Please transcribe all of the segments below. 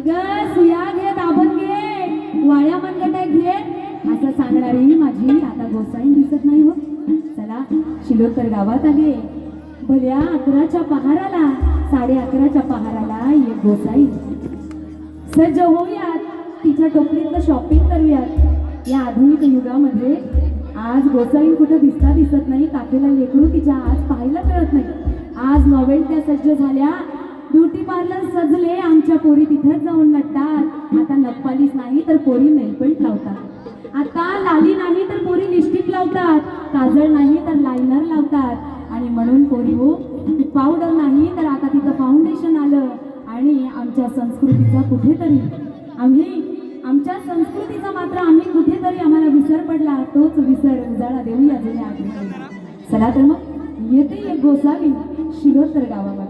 अगं सुया घे दाबण घे वाळ्या मनगटा घे असं सांगणारी माझी आता गोसाई दिसत नाही हो. चला शिलोतर गावात आले. भल्या अकराच्या पहाराला साडे अकराच्या पहाराला एक गोसाई. सज्ज होऊयात. तिच्या टोपलीतलं शॉपिंग करूयात. या आधुनिक युगामध्ये आज गोसाई कुठं दिसता दिसत नाही काकेला लेकरू तिच्या आज पाहायला मिळत नाही. आज नॉवेल त्या सज्ज झाल्या. ब्युटी पार्लर सजले आमच्या पोरी तिथेच जाऊन नटतात. आता नप्पालीस नाही तर पोरी नेलपेंट लावतात. आता लाली नाही तर पोरी लिपस्टिक लावतात. काजळ नाही तर लायनर लावतात. आणि म्हणून पोरी हो पावडर नाही तर आता तिथं फाउंडेशन आलं. आणि आमच्या संस्कृतीचा कुठेतरी आम्ही आमच्या संस्कृतीचा मात्र आम्ही कुठेतरी आम्हाला विसर पडला. तोच विसर उजाळा देऊया जुन्या आठवणी. चला तर मग येते एक गोसावी शिरोत्तर गावामध्ये.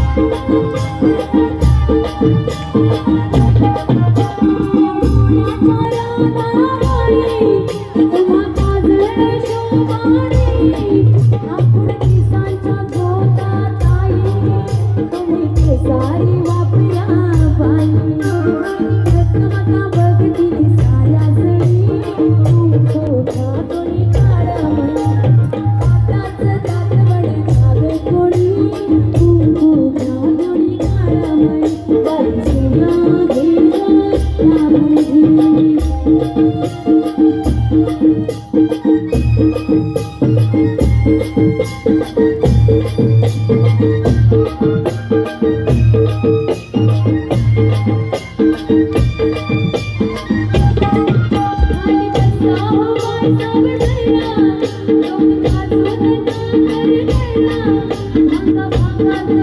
কোথা করি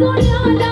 Gloria